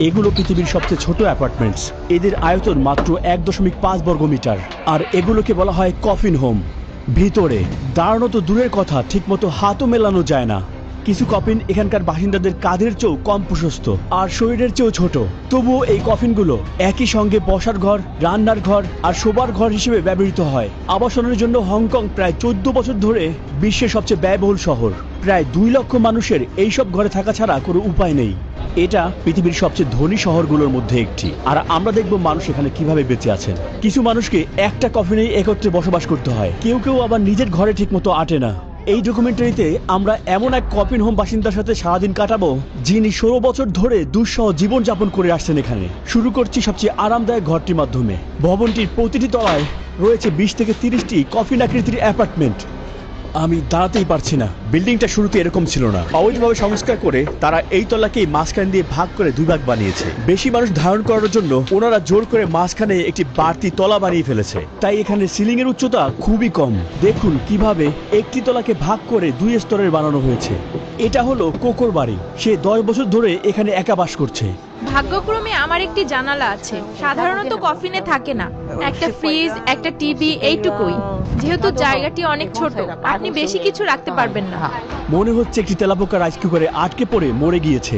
এগুলো পৃথিবীর সবচেয়ে ছোট অ্যাপার্টমেন্টস। এদের আয়তন মাত্র এক দশমিক পাঁচ বর্গ মিটার আর এগুলোকে বলা হয় কফিন হোম। ভিতরে, দাঁড়ানো তো দূরের কথা, ঠিকমতো হাতও মেলানো যায় না। কিছু কফিন এখানকার বাসিন্দাদের কাঁধের চেয়েও কম প্রশস্ত, আর শরীরের চেয়েও ছোট। তবুও এই কফিনগুলো একই সঙ্গে বসার ঘর, রান্নার ঘর, আর শোবার ঘর হিসেবে ব্যবহৃত হয়। আবাসনের জন্য হংকং প্রায় চোদ্দ বছর ধরে বিশ্বের সবচেয়ে ব্যয়বহুল শহর। প্রায় দুই লক্ষ মানুষের এইসব ঘরে থাকা ছাড়া কোনো উপায় নেই। এটা পৃথিবীর সবচেয়ে ধনী শহরগুলোর মধ্যে একটি। আর আমরা দেখব মানুষ এখানে কীভাবে বেঁচে আছেন। কিছু মানুষকে একটা কফিনেই একত্রে বসবাস করতে হয়। কেউ কেউ আবার নিজের ঘরে ঠিকমতো আটে না। এই ডকুমেন্টারিতে আমরা এমন এক কপিন হোম বাসিন্দার সাথে সারাদিন কাটাবো, যিনি ষোলো বছর ধরে দুঃসহ জীবনযাপন করে আসছেন এখানে। শুরু করছি সবচেয়ে আরামদায়ক ঘরটির মাধ্যমে। ভবনটির প্রতিটি তলায় রয়েছে বিশ থেকে তিরিশটি কফিন আকৃতির অ্যাপার্টমেন্ট আমি দাঁড়াতেই পারছি না। বিল্ডিংটা শুরুতে এরকম ছিল না। অবৈধভাবে সংস্কার করে তারা এই তলাকেই মাঝখান দিয়ে ভাগ করে দুই ভাগ বানিয়েছে। বেশি মানুষ ধারণ করার জন্য ওনারা জোর করে মাঝখানে একটি বাড়তি তলা বানিয়ে ফেলেছে। তাই এখানে সিলিং এর উচ্চতা খুবই কম। দেখুন কীভাবে একটি তলাকে ভাগ করে দুই স্তরের বানানো হয়েছে। এটা হলো কোকর বাড়ি। সে দশ বছর ধরে এখানে একা বাস করছে। ভাগ্যক্রমে আমার একটি জানালা আছে। সাধারণত কফিনে থাকে না। একটা ফ্রিজ একটা টিভি এইটুকুই। যেহেতু জায়গাটি অনেক ছোট আপনি বেশি কিছু রাখতে পারবেন না। মনে হচ্ছে একটি তেলাপোকা রাইস কুকারে আটকে পড়ে মরে গিয়েছে।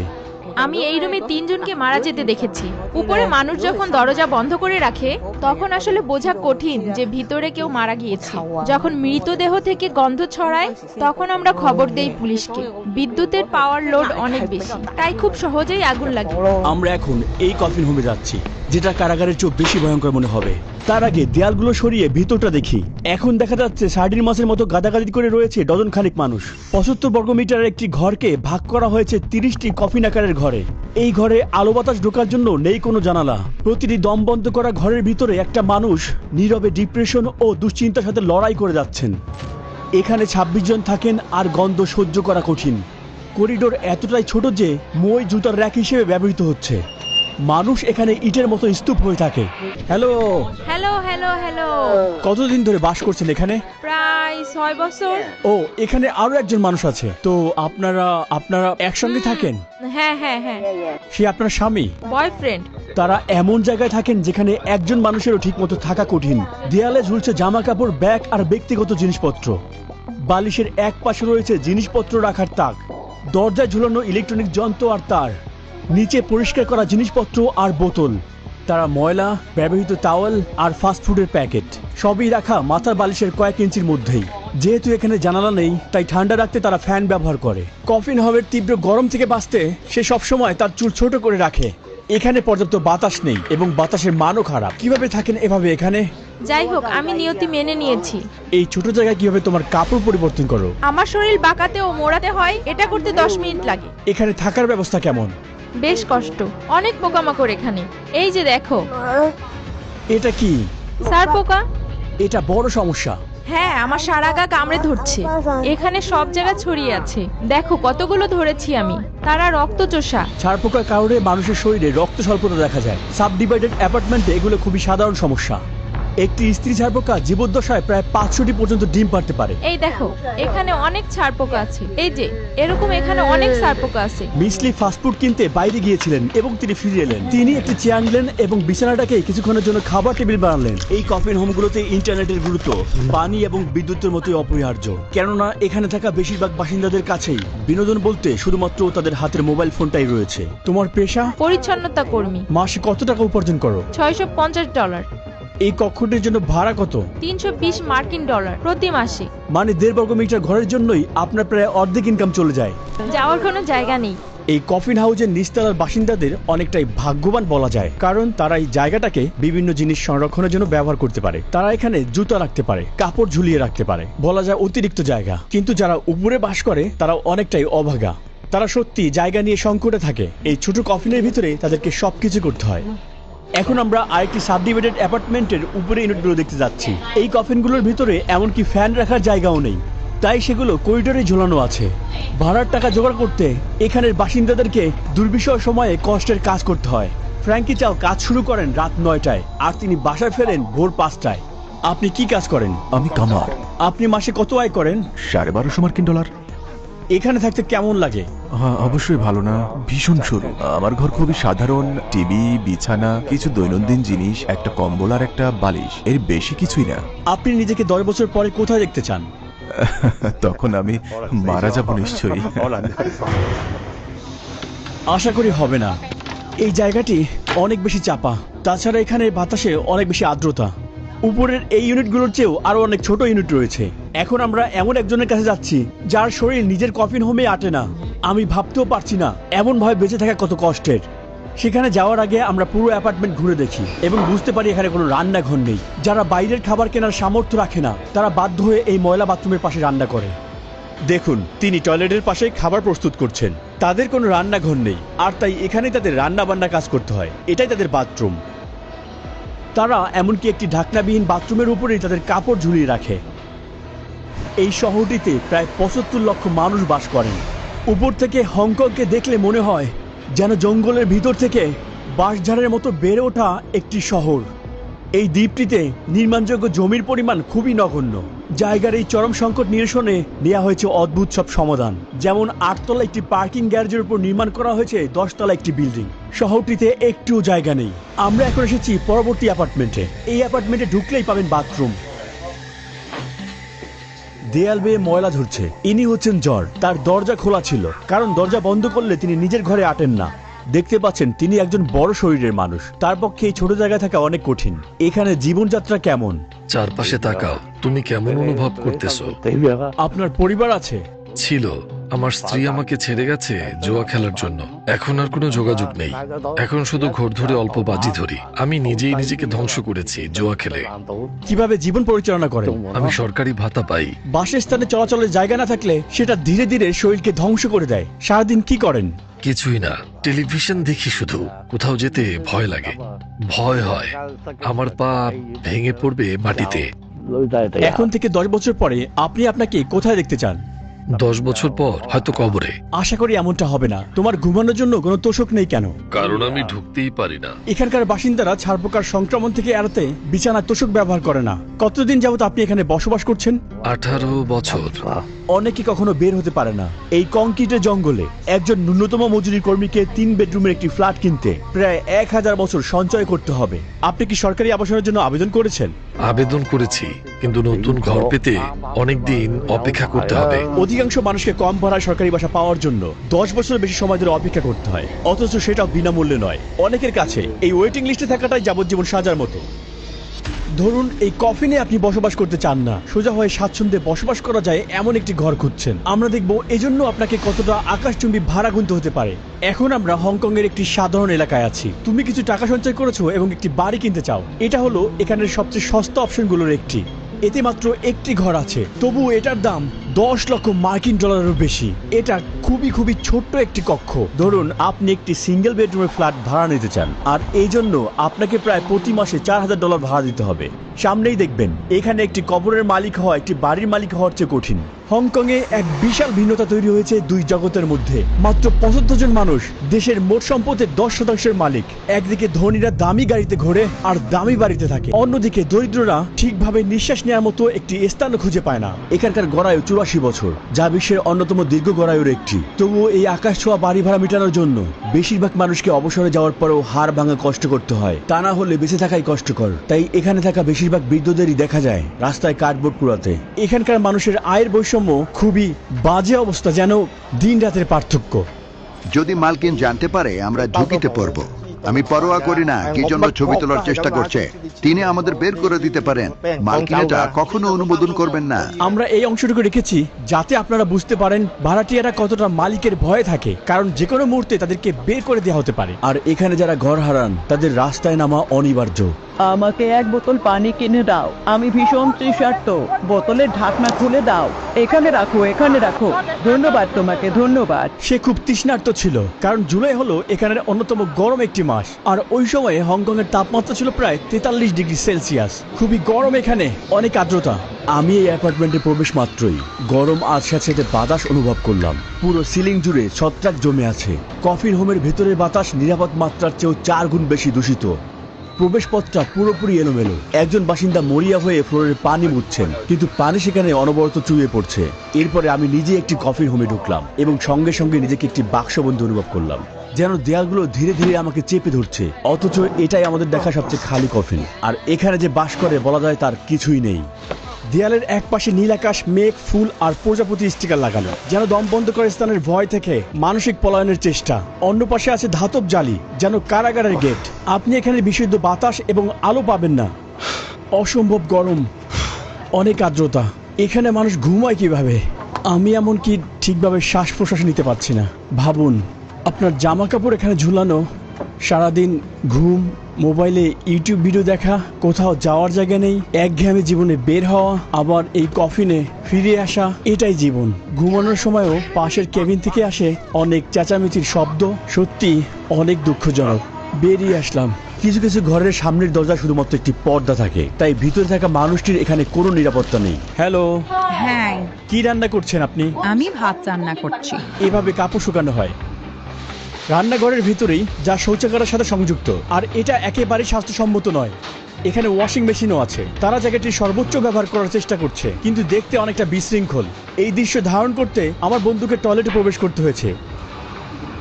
আমি এই রুমে তিনজনকে মারা যেতে দেখেছি। উপরে মানুষ যখন দরজা বন্ধ করে রাখে তখন আসলে বোঝা কঠিন যে ভিতরে কেউ মারা গিয়েছে। যখন মৃতদেহ থেকে গন্ধ ছড়ায়, তখন আমরা খবর দেই পুলিশকে। বিদ্যুতের পাওয়ার লোড অনেক বেশি, তাই খুব সহজেই আগুন লাগে। আমরা এখন এই কফিন হোমে যাচ্ছি, যেটা কারাগারের চোখ বেশি ভয়ঙ্কর মনে হবে। তার আগে দেয়ালগুলো সরিয়ে ভিতরটা দেখি। এখন দেখা যাচ্ছে সার্ডিন মাছের মতো গাদাগাদি করে রয়েছে ডজন খানিক মানুষ। পঁচাত্তর বর্গ মিটারের একটি ঘরকে ভাগ করা হয়েছে তিরিশটি কফিন আকারের ঘরে। এই ঘরে আলো বাতাস ঢোকার জন্য নেই কোনো জানালা। প্রতিটি দম বন্ধ করা ঘরের ভিতরে একটা মানুষ নীরবে ডিপ্রেশন ও দুশ্চিন্তার সাথে লড়াই করে যাচ্ছেন। এখানে ছাব্বিশ জন থাকেন আর গন্ধ সহ্য করা কঠিন। করিডোর এতটাই ছোট যে মই জুতার র্যাক হিসেবে ব্যবহৃত হচ্ছে। মানুষ এখানে ইটের মতো স্তূপ হয়ে থাকে। হ্যালো! Hello hello hello! কতদিন ধরে বাস করছেন এখানে? প্রায় ছয় বছর। ও এখানে আরও একজন মানুষ আছে। তো আপনারা আপনারা একসঙ্গে থাকেন? হ্যাঁ হ্যাঁ হ্যাঁ। সে আপনার স্বামী? বয়ফ্রেন্ড তারা এমন জায়গায় থাকেন যেখানে একজন মানুষেরও ঠিকমতো থাকা কঠিন। দেয়ালে ঝুলছে জামা কাপড়, ব্যাগ আর ব্যক্তিগত জিনিসপত্র। বালিশের এক পাশে রয়েছে জিনিসপত্র রাখার তাক। দরজায় ঝুলানো ইলেকট্রনিক যন্ত্র আর তার। নিচে পরিষ্কার করা জিনিসপত্র আর বোতল। তারা ময়লা, ব্যবহৃত টাওয়েল আর ফাস্টফুডের প্যাকেট। সবই রাখা মাথার বালিশের কয়েক ইঞ্চির মধ্যেই। যেহেতু এখানে জানালা নেই, তাই ঠান্ডা রাখতে তারা ফ্যান ব্যবহার করে। কফিন হবের তীব্র গরম থেকে বাঁচতে সে সবসময় তার চুল ছোট করে রাখে। এখানে পর্যাপ্ত বাতাস নেই এবং বাতাসের মানও খারাপ। কীভাবে থাকেন এভাবে এখানে? যাই হোক আমি নিয়তি মেনে নিয়েছি। এই ছোট জায়গায় কীভাবে তোমার কাপড় পরিবর্তন করো? আমার শরীর বাঁকাতে ও মোড়াতে হয় এটা করতে দশ মিনিট লাগে। এখানে থাকার ব্যবস্থা কেমন? বেশ কষ্ট। অনেক পোকামাকড় এখানে। এই যে দেখো। এটা কি? স্যার পোকা। এটা বড় সমস্যা। হ্যাঁ আমার সারা গা কামড়ে ধরছে। এখানে সব জায়গা ছড়িয়ে আছে। দেখো, কতগুলো ধরেছি আমি। তারা রক্ত রক্তচোষা। ছাড়পোকার কারণে মানুষের শরীরে রক্ত স্বল্পতা দেখা যায়। সাব ডিভাইডেড অ্যাপার্টমেন্টে এগুলো খুবই সাধারণ সমস্যা। একটি স্ত্রী ছাড়পোকা জীবদ্দশায় প্রায় পাঁচশোটি পর্যন্ত ডিম পারতে পারে। এই দেখো এখানে অনেক ছাড় পোকা আছে। এই যে এরকম এখানে অনেক ছাড় পোকা আছে। মিসলি ফাস্টফুড কিনতে বাইরে গিয়েছিলেন এবং তিনি ফিরে এলেন। তিনি একটি চেয়ার আনলেন এবং বিছানাটাকে কিছুক্ষণের জন্য খাবার টেবিল বানালেন। এই কফিন হোমগুলোতে ইন্টারনেটের গুরুত্ব পানি এবং বিদ্যুতের মতোই অপরিহার্য। কেননা এখানে থাকা বেশিরভাগ বাসিন্দাদের কাছেই বিনোদন বলতে শুধুমাত্র তাদের হাতের মোবাইল ফোনটাই রয়েছে। তোমার পেশা? পরিচ্ছন্নতা কর্মী। মাসে কত টাকা উপার্জন করো? ছয়শো পঞ্চাশ ডলার। এই কক্ষটির জন্য ভাড়া কত? তিনশো বিশ মার্কিন ডলার প্রতি মাসে। মানে দেড় বর্গ মিটার ঘরের জন্যই আপনার প্রায় অর্ধেক ইনকাম চলে যায়। যাওয়ার কোনো জায়গা নেই। এই কফিন হাউজের নিচতলার বাসিন্দাদের অনেকটাই ভাগ্যবান বলা যায় কারণ তারা এই জায়গাটাকে বিভিন্ন জিনিস সংরক্ষণের জন্য ব্যবহার করতে পারে। তারা এখানে জুতা রাখতে পারে কাপড় ঝুলিয়ে রাখতে পারে বলা যায় অতিরিক্ত জায়গা। কিন্তু যারা উপরে বাস করে তারা অনেকটাই অভাগা। তারা সত্যি জায়গা নিয়ে সংকটে থাকে। এই ছোট কফিনের ভিতরে তাদেরকে সবকিছু করতে হয়। এখন আমরা আরেকটি সাবডিভাইডেড অ্যাপার্টমেন্টের উপরে ইউনিটগুলো দেখতে যাচ্ছি। এই কফিনগুলোর ভিতরে এমনকি ফ্যান রাখার জায়গাও নেই। তাই সেগুলো করিডোরে ঝোলানো আছে। ভাড়ার টাকা জোগাড় করতে এখানের বাসিন্দাদেরকে দুর্বিষহ সময়ে কষ্টের কাজ করতে হয়। ফ্র্যাঙ্কি চাও কাজ শুরু করেন রাত নয়টায় আর তিনি বাসায় ফেরেন ভোর পাঁচটায়। আপনি কি কাজ করেন? আমি কামার। আপনি মাসে কত আয় করেন? সাড়ে বারোশো মার্কিন ডলার। এখানে থাকতে কেমন লাগে? হ্যাঁ অবশ্যই ভালো না ভীষণ সরু। আমার ঘর খুবই সাধারণ টিভি বিছানা কিছু দৈনন্দিন জিনিস একটা কম্বল আর একটা বালিশ এর বেশি কিছুই না। আপনি নিজেকে দশ বছর পরে কোথায় দেখতে চান? তখন আমি মারা যাব নিশ্চয়ই। আশা করি হবে না। এই জায়গাটি অনেক বেশি চাপা তাছাড়া এখানে বাতাসে অনেক বেশি আর্দ্রতা। উপরের এই ইউনিটগুলোর চেয়েও আরও অনেক ছোট ইউনিট রয়েছে। এখন আমরা এমন একজনের কাছে যাচ্ছি, যার শরীর নিজের কফিন হোমে আটে না। আমি ভাবতেও পারছি না, এমন ভাবে বেঁচে থাকা কত কষ্টের। সেখানে যাওয়ার আগে আমরা পুরো অ্যাপার্টমেন্ট ঘুরে দেখি এবং বুঝতে পারি এখানে কোনো রান্নাঘর নেই। যারা বাইরের খাবার কেনার সামর্থ্য রাখে না, তারা বাধ্য হয়ে এই ময়লা বাথরুমের পাশে রান্না করে। দেখুন, তিনি টয়লেটের পাশে খাবার প্রস্তুত করছেন। তাদের কোনো রান্নাঘর নেই, আর তাই এখানে তাদের রান্না বান্না কাজ করতে হয়। এটাই তাদের বাথরুম তারা এমনকি একটি ঢাকনাবিহীন বাথরুমের উপরেই তাদের কাপড় ঝুলিয়ে রাখে। এই শহরটিতে প্রায় পঁচাত্তর লক্ষ মানুষ বাস করেন। উপর থেকে হংকংকে দেখলে মনে হয় যেন জঙ্গলের ভিতর থেকে বাঁশঝাড়ের মতো বেড়ে ওঠা একটি শহর। এই দ্বীপটিতে নির্মাণযোগ্য জমির পরিমাণ খুবই নগণ্য। জায়গার এই চরম সংকট নিরসনে নেওয়া হয়েছে অদ্ভুত সব সমাধান। যেমন আটতলা একটি পার্কিং গ্যারেজের উপর নির্মাণ করা হয়েছে দশতলা একটি বিল্ডিং। শহরটিতে একটুও জায়গা নেই। আমরা এখন এসেছি পরবর্তী অ্যাপার্টমেন্টে। এই অ্যাপার্টমেন্টে ঢুকলেই পাবেন বাথরুম। দেয়াল বেয়ে ময়লা ঝরছে। ইনি হচ্ছেন জ্বর। তার দরজা খোলা ছিল। কারণ দরজা বন্ধ করলে তিনি নিজের ঘরে আটেন না। দেখতে পাচ্ছেন তিনি একজন বড় শরীরের মানুষ। তার পক্ষে এই ছোট জায়গায় থাকা অনেক কঠিন। এখানে জীবনযাত্রা কেমন? চারপাশে তাকাও। তুমি কেমন অনুভব করতেছো? আপনার পরিবার আছে? ছিল। আমার স্ত্রী আমাকে ছেড়ে গেছে জুয়া খেলার জন্য। এখন আর কোনো যোগাযোগ নেই। এখন শুধু ঘোর ধরে অল্প বাজি ধরি। আমি নিজেই নিজেকে ধ্বংস করেছি জুয়া খেলে। কীভাবে জীবন পরিচালনা করেন? আমি সরকারি ভাতা পাই। বাসস্থানে চলাচলের জায়গা না থাকলে সেটা ধীরে ধীরে শরীরকে ধ্বংস করে দেয়। সারাদিন কি করেন? কিছুই না। টেলিভিশন দেখি শুধু। কোথাও যেতে ভয় লাগে। ভয় হয়। আমার পা ভেঙে পড়বে মাটিতে। এখন থেকে দশ বছর পরে আপনি আপনাকে কোথায় দেখতে চান? দশ বছর পর হয়তো কবরে। আশা করি এমনটা হবে না। তোমার ঘুমানোর জন্য কোনো তোষক নেই কেন? কারণ আমি ঢুকতেই পারি না। এখানকার বাসিন্দারা ছাড়পোকার সংক্রমণ থেকে এড়াতে বিছানা তোষক ব্যবহার করে না। কতদিন যাবত আপনি এখানে বসবাস করছেন? আঠারো বছর। অনেকে কখনো বের হতে পারে না। এই কংক্রিটের জঙ্গলে একজন ন্যূনতম মজুরি কর্মীকে তিন বেডরুমের একটি ফ্ল্যাট কিনতে প্রায় এক হাজার বছর সঞ্চয় করতে হবে। আপনি কি সরকারি আবাসনের জন্য আবেদন করেছেন? আবেদন করেছি কিন্তু নতুন ঘর পেতে অনেক দিন অপেক্ষা করতে হবে। অধিকাংশ মানুষকে কম ভাড়ায় সরকারি বাসা পাওয়ার জন্য দশ বছরের বেশি সময় ধরে অপেক্ষা করতে হয়। অথচ সেটাও বিনামূল্যে নয়। অনেকের কাছে এই ওয়েটিং লিস্টে থাকাটাই যাবজ্জীবন সাজার মতো। ধরুন, এই কফিনে আপনি বসবাস করতে চান না। সোজা হয়ে স্বাচ্ছন্দ্যে বসবাস করা যায় এমন একটি ঘর খুঁজছেন। আমরা দেখব এজন্য আপনাকে কতটা আকাশচুম্বী ভাড়া গুনতে হতে পারে। এখন আমরা হংকং এর একটি সাধারণ এলাকায় আছি। তুমি কিছু টাকা সঞ্চয় করেছ এবং একটি বাড়ি কিনতে চাও। এটা হলো এখানের সবচেয়ে সস্তা অপশনগুলোর একটি। এতে মাত্র একটি ঘর আছে। তবু এটার দাম দশ লক্ষ মার্কিন ডলারেরও বেশি। এটা খুবই খুবই ছোট্ট একটি কক্ষ। ধরুন, আপনি একটি সিঙ্গেল বেডরুমের ফ্ল্যাট ভাড়া নিতে চান, আর এই জন্য আপনাকে প্রায় প্রতি মাসে চার হাজার ডলার ভাড়া দিতে হবে। সামনেই দেখবেন, এখানে একটি কবরের মালিক হওয়া, একটি বাড়ির মালিক হওয়ার চেয়ে কঠিন। হংকং এ এক বিশাল ভিন্নতা তৈরি হয়েছে দুই জগতের মধ্যে। মাত্র পঁচাত্তর জন মানুষ, দেশের মোট সম্পদের দশ শতাংশের মালিক। একদিকে ধনীরা দামি গাড়িতে ঘোরে, আর দামি বাড়িতে থাকে। অন্যদিকে দরিদ্ররা ঠিকভাবে নিঃশ্বাস নেওয়ার মতো একটি স্থানও খুঁজে পায় না। এখানকার গড়ায় গড়ায়ু চুরাশি বছর, যা বিশ্বের অন্যতম দীর্ঘ গড়ায়ুর একটি। তবুও এই আকাশ ছোঁয়া বাড়ি ভাড়া মেটানোর জন্য বেশিরভাগ মানুষকে অবসরে যাওয়ার পরেও হার ভাঙা কষ্ট করতে হয়। তা না হলে বেঁচে থাকাই কষ্টকর। তাই এখানে থাকা বেশিরভাগ বৃদ্ধদেরই দেখা যায় রাস্তায় কার্ডবোর্ড কুড়াতে। এখানকার মানুষের আয়ের বৈষম্য খুবই বাজে অবস্থা, যেন দিন রাতের পার্থক্য। যদি মালকিন জানতে পারে, আমরা ঝুঁকিতে পড়ব। আমি পরোয়া করি না কি জন্য ছবি তোলার চেষ্টা করছে? তিনি আমাদের বের করে দিতে পারেন। মালকিন এটা কখনো অনুমোদন করবেন না। আমরা এই অংশটুকু রেখেছি যাতে আপনারা বুঝতে পারেন ভাড়াটিয়ারা কতটা মালিকের ভয়ে থাকে কারণ যে কোনো মুহূর্তে তাদেরকে বের করে দেওয়া হতে পারে। আর এখানে যারা ঘর হারান তাদের রাস্তায় নামা অনিবার্য। আমাকে এক বোতল পানি কিনে দাও। আমি ভীষণ তৃষার্ত। বোতলের ঢাকনা খুলে দাও। এখানে রাখো এখানে রাখো। ধন্যবাদ তোমাকে, ধন্যবাদ। সে খুব তৃষ্ণার্ত ছিল, কারণ জুলাই হলো এখানের অন্যতম গরম একটি মাস। আর ওই সময়ে হংকং এর তাপমাত্রা ছিল প্রায় তেতাল্লিশ ডিগ্রি সেলসিয়াস। খুবই গরম এখানে, অনেক আর্দ্রতা। আমি এই অ্যাপার্টমেন্টে প্রবেশ মাত্রই। গরম আর স্যাঁতস্যাঁতে বাতাস অনুভব করলাম। পুরো সিলিং জুড়ে ছত্রাক জমে আছে। কফির হোমের ভেতরের বাতাস নিরাপদ মাত্রার চেয়েও চার গুণ বেশি দূষিত। প্রবেশপথটা পুরোপুরি এলোমেলো। একজন বাসিন্দা মরিয়া হয়ে ফ্লোরের পানি মুছছেন, কিন্তু পানি সেখানে অনবরত চুয়ে পড়ছে। এরপরে আমি নিজে একটি কফির হোমে ঢুকলাম এবং সঙ্গে সঙ্গে নিজেকে একটি বাক্স বাক্সবন্ধু অনুভব করলাম, যেন দেয়ালগুলো ধীরে ধীরে আমাকে চেপে ধরছে। অথচ এটাই আমাদের দেখা সবচেয়ে খালি কফিন। আর এখানে যে বাস করে বলা যায় তার কিছুই নেই। দেয়ালের এক পাশে নীল আকাশ, মেঘ, ফুল আর প্রজাপতি স্টিকার লাগানো, যেন দম বন্ধ করে স্থানের ভয় থেকে মানসিক পলায়নের চেষ্টা। অন্য পাশে আছে ধাতব জালি, যেন কারাগারের গেট। আপনি এখানে বিশুদ্ধ বাতাস এবং আলো পাবেন না। অসম্ভব গরম, অনেক আর্দ্রতা। এখানে মানুষ ঘুমায় কীভাবে? আমি এমনকি ঠিকভাবে শ্বাস প্রশ্বাস নিতে পারছি না। ভাবুন, আপনার জামা কাপড় এখানে ঝুলানো, সারাদিন ঘুম মোবাইলে ইউটিউব ভিডিও দেখা কোথাও যাওয়ার জায়গা নেই একঘেয়েমি জীবনে বের হওয়া আবার এই কফিনে ফিরে আসা এটাই জীবন। ঘুমানোর সময়ও পাশের কেবিন থেকে আসে অনেক চেঁচামেচির শব্দ সত্যি অনেক দুঃখজনক। বেরিয়ে আসলাম। কিছু কিছু ঘরের সামনের দরজা শুধুমাত্র একটি পর্দা থাকে। তাই ভিতরে থাকা মানুষটির এখানে কোনো নিরাপত্তা নেই। হ্যালো হ্যাঁ কি রান্না করছেন আপনি? আমি ভাত রান্না করছি। এভাবে কাপড় শুকানো হয়? রান্নাঘরের ভিতরেই যা শৌচাগারের সাথে সংযুক্ত। আর এটা একেবারে স্বাস্থ্যসম্মত নয়। এখানে ওয়াশিং মেশিনও আছে। তারা জায়গাটির সর্বোচ্চ ব্যবহার করার চেষ্টা করছে। কিন্তু দেখতে অনেকটা বিশৃঙ্খল। এই দৃশ্য ধারণ করতে আমার বন্ধুকে টয়লেটে প্রবেশ করতে হয়েছে।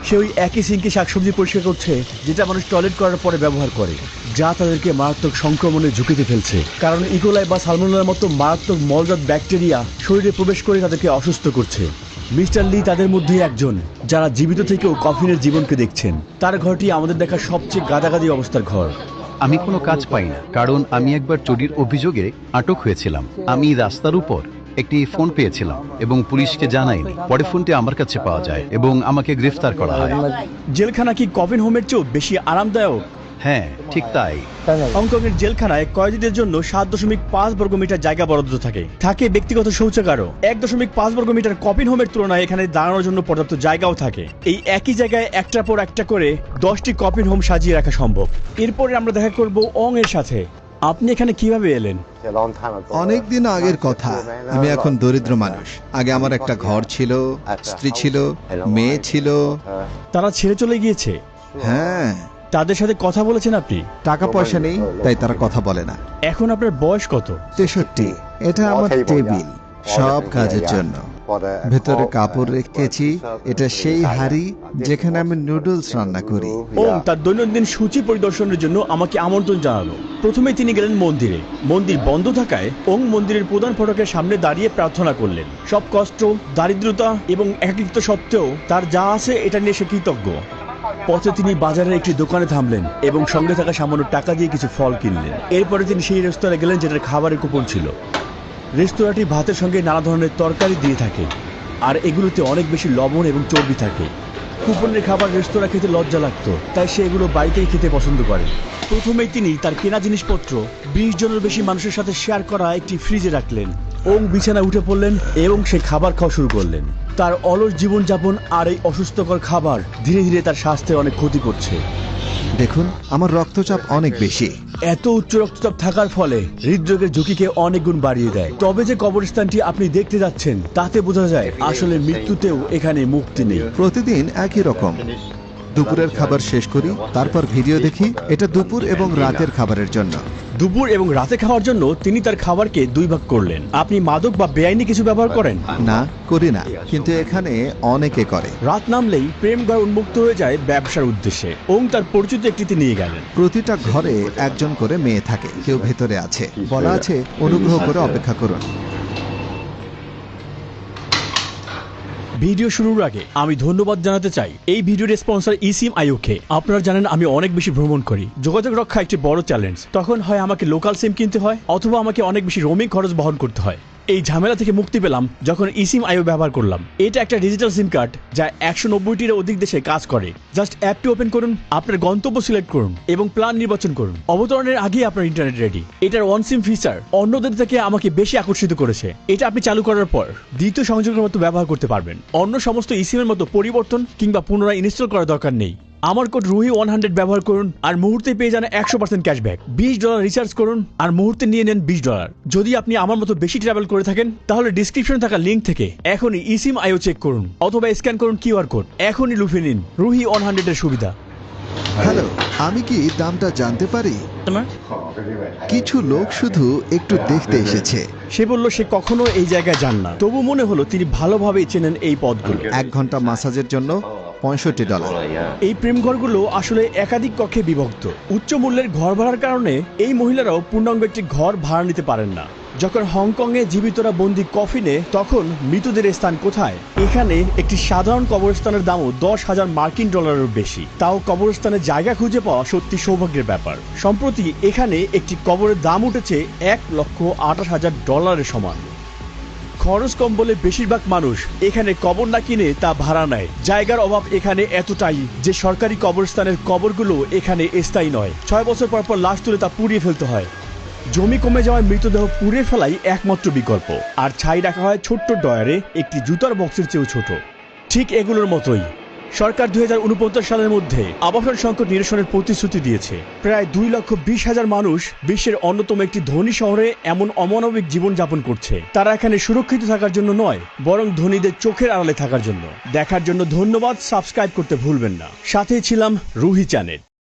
সে ওই একই সিঙ্কে শাকসবজি পরিষ্কার করছে, যেটা মানুষ টয়লেট করার পরে ব্যবহার করে, যা তাদেরকে মারাত্মক সংক্রমণের ঝুঁকিতে ফেলছে। কারণ ইকোলাই বা সালমোনার মতো মারাত্মক মলজাত ব্যাকটেরিয়া শরীরে প্রবেশ করে তাদেরকে অসুস্থ করছে। মিস্টার লি তাদের মধ্যে একজন যারা জীবিত থেকেও কফিনের জীবনকে দেখছেন। তার ঘরটি আমাদের দেখা সবচেয়ে গাদাগাদি অবস্থার ঘর। আমি কোনো কাজ পাই না কারণ আমি একবার চুরির অভিযোগে আটক হয়েছিলাম। আমি রাস্তার উপর একটি ফোন পেয়েছিলাম এবং পুলিশকে জানাইনি। পরে ফোনটি আমার কাছে পাওয়া যায় এবং আমাকে গ্রেফতার করা হয়। জেলখানা কি কফিন হোমের চেয়েও বেশি আরামদায়ক? হ্যাঁ ঠিক তাই। হংকংয়ের জেলখানায় কয়েদিদের জন্য সাত দশমিক পাঁচ বর্গ মিটার জায়গা বরাদ্দ থাকে। থাকে ব্যক্তিগত শৌচাগারও এক দশমিক পাঁচ বর্গ মিটার কপিন হোমের তুলনায় এখানে দাঁড়ানোর জন্য পর্যাপ্ত জায়গাও থাকে। এই একই জায়গায় একটার পর একটা করে দশটি কপিন হোম সাজিয়ে রাখা সম্ভব। এরপরে আমরা দেখা করব অং এর সাথে। আপনি এখানে কীভাবে এলেন? অনেক দিন আগের কথা। আমি এখন দরিদ্র মানুষ। আগে আমার একটা ঘর ছিল স্ত্রী ছিল মেয়ে ছিল। তারা ছেড়ে চলে গিয়েছে? হ্যাঁ। তাদের সাথে কথা বলেছেন আপনি? টাকা পয়সা নেই তাই তারা কথা বলে না। এখন আপনার বয়স কত? তেষট্টি। এটা আমার টেবিল সব কাজের জন্য। ভেতরে কাপড় রেখেছি এটা সেই হাড়ি যেখানে আমি নুডলস রান্না করি। ওম তার দৈনন্দিন সূচি পরিদর্শনের জন্য আমাকে আমন্ত্রণ জানালো। প্রথমে তিনি গেলেন মন্দিরে। মন্দির বন্ধ থাকায় ওং মন্দিরের প্রধান ফটকের সামনে দাঁড়িয়ে প্রার্থনা করলেন। সব কষ্ট দারিদ্রতা এবং একাকিত্ব সত্ত্বেও তার যা আছে এটা নিয়ে সে কৃতজ্ঞ। পথে তিনি বাজারের একটি দোকানে থামলেন এবং সঙ্গে থাকা সামান্য টাকা দিয়ে কিছু ফল কিনলেন। এরপরে তিনি সেই রেস্তোরাঁ গেলেন যেটার খাবারের কুপন ছিল। রেস্তোরাঁটি ভাতের সঙ্গে নানা ধরনের তরকারি দিয়ে থাকে, আর এগুলোতে অনেক বেশি লবণ এবং চর্বি থাকে। কুপনের খাবার রেস্তোরাঁ খেতে লজ্জা লাগতো, তাই সে এগুলো বাড়িতেই খেতে পছন্দ করে। প্রথমেই তিনি তার কেনা জিনিসপত্র বিশ জনের বেশি মানুষের সাথে শেয়ার করা একটি ফ্রিজে রাখলেন। ওং বিছানায় উঠে পড়লেন এবং সে খাবার খাওয়া শুরু করলেন। তার অলস জীবনযাপন আর এই অসুস্থকর খাবার ধীরে ধীরে তার স্বাস্থ্যের অনেক ক্ষতি করছে। দেখুন আমার রক্তচাপ অনেক বেশি। এত উচ্চ রক্তচাপ থাকার ফলে হৃদরোগের ঝুঁকিকে অনেক গুণ বাড়িয়ে দেয়। তবে যে কবরস্থানটি আপনি দেখতে যাচ্ছেন তাতে বোঝা যায় আসলে মৃত্যুতেও এখানে মুক্তি নেই। প্রতিদিন একই রকম। দুপুরের খাবার শেষ করি তারপর ভিডিও দেখি এটা দুপুর এবং রাতের খাবারের জন্য। দুপুর এবং রাতে খাওয়ার জন্য তিনি তার খাবারকে দুই ভাগ করলেন। আপনি মাদক বা বেআইনি কিছু ব্যবহার করেন? না করি না কিন্তু এখানে অনেকে করে। রাত নামলেই প্রেম ঘর উন্মুক্ত হয়ে যায় ব্যবসার উদ্দেশ্যে। ওং তার পরিচিত একটিতে নিয়ে গেলেন। প্রতিটা ঘরে একজন করে মেয়ে থাকে কেউ ভেতরে আছে। বলা আছে অনুগ্রহ করে অপেক্ষা করুন। ভিডিও শুরুর আগে আমি ধন্যবাদ জানাতে চাই। এই ভিডিওর স্পন্সর ইসিম আইওকে আপনারা জানেন আমি অনেক বেশি ভ্রমণ করি। যোগাযোগ রক্ষা একটি বড় চ্যালেঞ্জ। তখন হয় আমাকে লোকাল সিম কিনতে হয়, অথবা আমাকে অনেক বেশি রোমিং খরচ বহন করতে হয়। এই ঝামেলা থেকে মুক্তি পেলাম যখন ইসিম আইও ব্যবহার করলাম। এটা একটা ডিজিটাল সিম কার্ড যা একশো নব্বইটির অধিক দেশে কাজ করে। জাস্ট অ্যাপটি ওপেন করুন, আপনার গন্তব্য সিলেক্ট করুন এবং প্ল্যান নির্বাচন করুন। অবতরণের আগে আপনার ইন্টারনেট রেডি এটার ওয়ান সিম ফিচার অন্যদের থেকে আমাকে বেশি আকর্ষিত করেছে। এটা আপনি চালু করার পর দ্বিতীয় সংযোগের মতো ব্যবহার করতে পারবেন। অন্য সমস্ত ইসিমের মতো পরিবর্তন কিংবা পুনরায় ইনস্টল করার দরকার নেই। আমার কোড রুহি ওয়ান হান্ড্রেড ব্যবহার করুন আর মুহূর্তে পেয়ে যান একশো পার্সেন্ট ক্যাশব্যাক বিশ ডলার রিচার্জ করুন আর মুহূর্তে নিয়ে নেন বিশ ডলার যদি আপনি আমার মতো বেশি ট্রাভেল করে থাকেন তাহলে ডিসক্রিপশনে থাকা লিঙ্ক থেকে এখনই ইসিম আইও চেক করুন অথবা স্ক্যান করুন কিউআর কোড এখনই লুফে নিন রুহি ওয়ান হান্ড্রেডের সুবিধা। হ্যালো আমি কি দামটা জানতে পারি? কিছু লোক শুধু একটু দেখতে এসেছে। সে বলল সে কখনো এই জায়গায় যান না। তবু মনে হলো তিনি ভালোভাবেই চেনেন এই পথগুলো এক ঘণ্টা মাসাজের জন্য পঁয়ষট্টি ডলার। এই প্রেমঘরগুলো আসলে একাধিক কক্ষে বিভক্ত। উচ্চ মূল্যের ঘর ভাড়ার কারণে এই মহিলারাও পূর্ণাঙ্গ একটি ঘর ভাড়া নিতে পারেন না। যখন হংকংয়ে জীবিতরা বন্দি কফিনে, তখন মৃতদের স্থান কোথায়? এখানে একটি সাধারণ কবরস্থানের দামও দশ হাজার মার্কিন ডলারের বেশি। তাও কবরস্থানের জায়গা খুঁজে পাওয়া সত্যি সৌভাগ্যের ব্যাপার। সম্প্রতি এখানে একটি কবরের দাম উঠেছে এক লক্ষ আঠাশ হাজার ডলারের সমান। খরচ কম বলে বেশিরভাগ মানুষ এখানে কবর না কিনে তা ভাড়া নেয়। জায়গার অভাব এখানে এতটাই যে সরকারি কবরস্থানের কবরগুলো এখানে স্থায়ী নয়। ছয় বছর পর পর লাশ তুলে তা পুড়িয়ে ফেলতে হয়। জমি কমে যাওয়ায় মৃতদেহ পুড়িয়ে ফেলাই একমাত্র বিকল্প। আর ছাই রাখা হয় ছোট্ট ডয়ারে একটি জুতার বক্সের চেয়েও ছোট। ঠিক এগুলোর মতোই। সরকার দুই সালের মধ্যে আবাসন সংকট নিরসনের প্রতিশ্রুতি দিয়েছে। প্রায় দুই লক্ষ বিশ হাজার মানুষ বিশ্বের অন্যতম একটি ধনী শহরে এমন অমানবিক জীবন যাপন করছে। তারা এখানে সুরক্ষিত থাকার জন্য নয়, বরং ধনীদের চোখের আড়ালে থাকার জন্য। দেখার জন্য ধন্যবাদ, সাবস্ক্রাইব করতে ভুলবেন না। সাথেই ছিলাম রুহি চ্যানেল।